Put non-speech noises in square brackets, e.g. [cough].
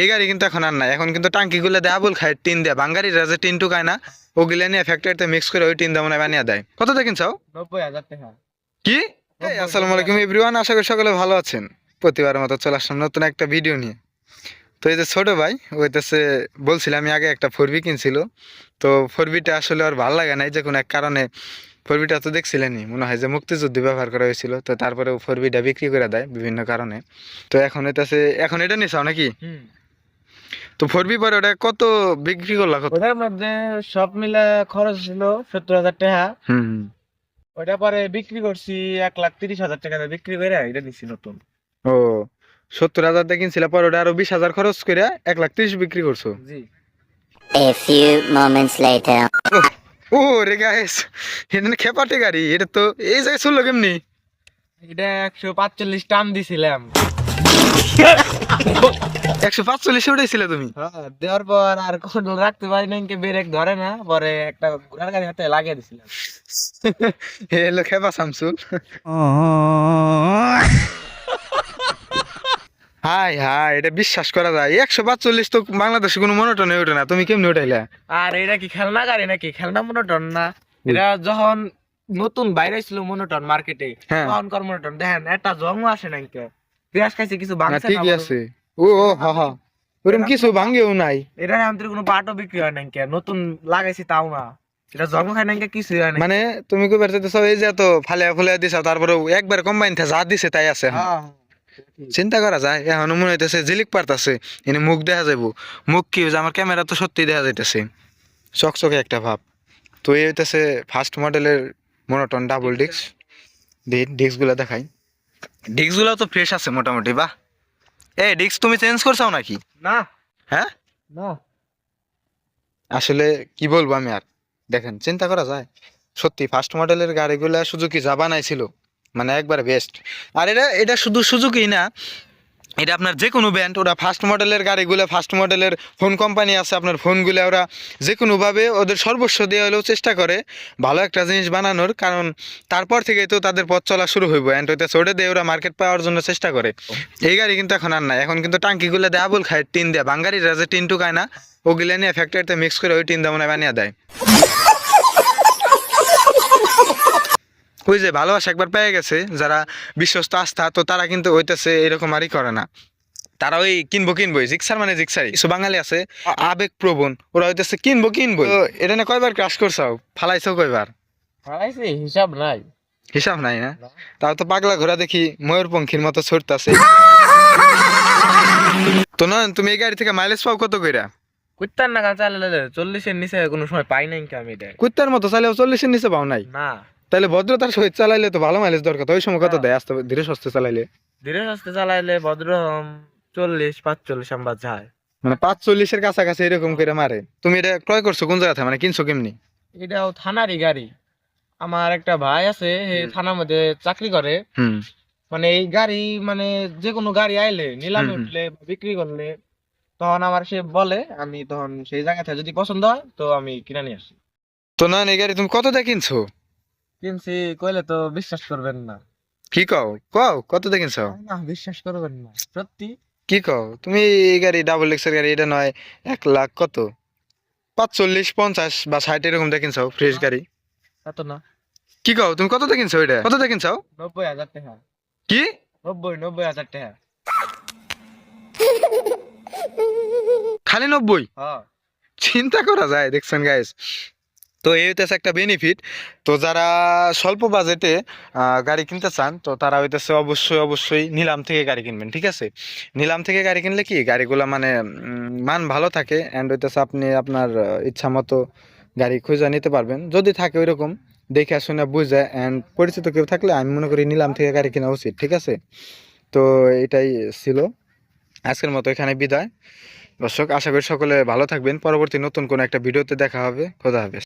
এই গাড়ি কিন্তু এখন আর নাই। এখন কিন্তু টাঙ্কিগুলো দেয় আবুল খায় টিন দেয়। বাঙ্গারিরা যে টিন টুকায় না ওগুলো নিয়ে ফ্যাক্টরিতে মিক্স করে ওই টিন দেওয়া মনে বানিয়ে দেয়। কত দেখেন চাও নব্বই হাজার টাকা। কি? এই, আসসালামু আলাইকুম এভরিওয়ান আশা করি সকলে ভালো আছেন। প্রতিবারের মতো চলে আসলাম নতুন একটা ভিডিও নিয়ে। তো এই যে ছোট ভাই ওইটাছে বলছিলাম আমি আগে একটা ফোর বি কিনছিল। তো ফোর বিটা আসলে আর ভালো লাগে নাই যে কোনো এক কারণে ফোর বিটা তো দেখছিলেনই। মনে হয় যে মুক্তিযুদ্ধ ব্যবহার করা হয়েছিল। তো তারপরে ফোর বিটা বিক্রি করে দেয় বিভিন্ন কারণে। তো এখন এটাছে এখন এটা নিছাও নাকি? তো ফোর বি পরে ওটা কত বিক্রি করলা? কত? ওটার মধ্যে সব মিলে খরচ ছিল সত্তর হাজার টাকা। হুম হুম। ওইটা পরে বিক্রি করছি এক লাখ তিরিশ হাজার টাকা দিয়ে বিক্রি করে এটা নিছি নতুন। ও সত্তর হাজার দিয়ে কিনছিল পরে ওটা আরও বিশ হাজার খরচ করে এক লাখ ত্রিশ বিক্রি করছ? জি। A few moments later. ও রে গাইস এটা না খেপাটে গাড়ি এটা তো এই জায়গায় চলল কেমনি? এটা একশো পাঁচচল্লিশ টান দিছিলাম। [laughs] একশো পাঁচচল্লিশে উঠেছিল তুমি? হ্যাঁ, দেওয়ার পর আর রাখতে পারি না ব্রেক ধরে না পরে একটা ঘোড়ার গাড়ি হাতে লাগিয়ে দিছিলাম খেপা শামসুল। হাই হাই এটা বিশ্বাস করা যায়। একশো পাঁচচল্লিশ তো বাংলাদেশে কোনো মনোটনে ওঠে না তুমি কেমনি উঠাইলা? আর এটা কি খেলনা গাড়ি নাকি? খেলনা মনোটন না? এটা যখন নতুন বাইরে ছিল মনোটন মার্কেটে হ্যাঁ। তখন কর মনোটন। দেখেন একটা জন্ম আসে নাই কে পেঁয়াজ খাইছে কিছু ঠিকই আছে। ও ও হা হা। ওরকম কিছু ভাঙ্গেও নাই। এটা আমাদের কোনো পাটও বিক্রি হয় নাই নতুন লাগাইছি তাও না। এটা জন্ম খাই নাই কিছু হয় মানে তুমি কই বেরতে এই যে তো ফালিয়া ফুলিয়া দিছা তারপরে একবার কম্বাইন যা দিছে তাই আছে হ্যাঁ, চিন্তা করা যায় এখন মনে হইতেছে জিলিক পারতাছে এনে মুখ দেখা যাইব। মুখ কি হয়েছে আমার ক্যামেরা তো সত্যি দেখা যাইতেছে। চকচকে একটা ভাব। তো এই হইতেছে ফার্স্ট মডেলের মনোটন ডাবল ডিস্ক ডিস্কগুলো দেখাই। ডিস্কগুলো তো ফ্রেশ আছে মোটামুটি বাহ। এই ডিস্ক তুমি চেঞ্জ করছ নাকি? না। হ্যাঁ? না। আসলে কি বলব আমি আর? দেখেন চিন্তা করা যায়। সত্যি ফার্স্ট মডেলের গাড়িগুলো সুজুকি যা বানাইছিল মানে একবার বেস্ট আর এটা এটা শুধু সুজুকি না এটা আপনার যে কোনো ব্র্যান্ড ওরা ফার্স্ট মডেলের গাড়িগুলো ফার্স্ট মডেলের ফোন কোম্পানি আছে, আপনার ফোনগুলো ওরা যে কোনোভাবে ওদের সর্বস্ব দিয়ে হলেও চেষ্টা করে ভালো একটা জিনিস বানানোর, কারণ তারপর থেকে তো তাদের পথ চলা শুরু হইব। অ্যান্ড ওইটা ওটা দিয়ে ওরা মার্কেট পাওয়ার জন্য চেষ্টা করে। এই গাড়ি কিন্তু এখন আর নাই। এখন কিন্তু টাঙ্কিগুলো দেয়, আবুল খায় টিন দেয়। বাঙ্গারিরা যে টিন টুকায় না, ওগুলো নিয়ে ফ্যাক্টরিতে মিক্স করে ওই টিন দেওয়া মনে বানিয়ে দেয়। ওই যে ভালোবাসা একবার পেয়ে গেছে যারা বিশ্বস্ত আস্থা তো তারা কিন্তু হইতেছে এরকম আরই করে না। তারা ওই কিনবো কিনবোই জিক্সার মানে জিক্সারই। কিছু বাঙালি আছে আবেগ প্রবণ ওরা হইতেছে কিনবো কিনবো এটা নিয়ে কয়বার ক্রাশ করছাও ফালাইছো কয়বার? হারাইছি হিসাব নাই। হিসাব নাই না? তাও তো পাগলা ঘোরা দেখি ময়ূরপঙ্খীর মতো ছড়তাছে তো না তুমি এই গাড়ি থেকে মাইলেজ পাও কত কইরা? কুত্তার নাগাল চালালে চল্লিশের নিচে কোনো সময় পাই নাই আমি এটা? কুত্তার মতো চাইলেও চল্লিশের নিচে পাও নাই? না। তাহলে ভদ্রতার সহিত চালাইলে তো ভালো মাইলেজ দরকার ওই সময় কত দেয় আস্তে ধীরে সুস্থে চালাইলে? ধীরে সুস্থে চালাইলে ভদ্র চল্লিশ পাঁচচল্লিশ আমরা যায় মানে পাঁচ চল্লিশের কাছাকাছি এরকম করে মারে। তুমি এটা ক্রয় করছ কোন জায়গা থেকে? মানে কিনছো কেমনি? এটাও থানারই গাড়ি। আমার একটা ভাই আছে থানার মধ্যে চাকরি করে। মানে এই গাড়ি মানে যে কোনো গাড়ি আইলে নিলামে। উঠলে বিক্রি করলে তখন আমার সে বলে আমি তখন সেই জায়গা থেকে যদি পছন্দ হয় তো আমি কিনে নিয়ে আসি। তো না এই গাড়ি তুমি কত দিয়ে কিনছো? কিনছি কইলে তো বিশ্বাস করবেন না। কি কও? কও কত কিনছো? না বিশ্বাস করবেন না সত্যি। কি কও? তুমি এই গাড়ি ডাবল এক্সের গাড়ি এটা নয় এক লাখ কত? পাঁচচল্লিশ পঞ্চাশ বা ষাট এরকম কিনছো ফ্রেশ গাড়ি? এত না। কি কও? তুমি কত কিনছো এটা? কত কিনছো? নব্বই হাজার টাকা। কি? নব্বই নব্বই হাজার টাকা। খালি নব্বই? হ্যাঁ। চিন্তা করা যায় দেখছেন গাইস তো এই হইতেছে একটা বেনিফিট তো যারা স্বল্প বাজেটে গাড়ি কিনতে চান, তো তারা হইতেছে অবশ্যই অবশ্যই নিলাম থেকে গাড়ি কিনবেন, ঠিক আছে? নিলাম থেকে গাড়ি কিনলে কি, গাড়িগুলো মানে মান ভালো থাকে অ্যান্ড হইতেছে আপনি আপনার ইচ্ছা মতো গাড়ি খুঁজে নিতে পারবেন। যদি থাকে ওইরকম, দেখে শুনে বুঝে অ্যান্ড পরিচিত কেউ থাকলে আমি মনে করি নিলাম থেকে গাড়ি কেনা উচিত, ঠিক আছে? তো এটাই ছিল। আজকের মতো এখানে বিদায়। দর্শক, আশা করি সকলে ভালো থাকবেন। পরবর্তী নতুন কোনো একটা ভিডিওতে দেখা হবে। খোদা হাফেজ।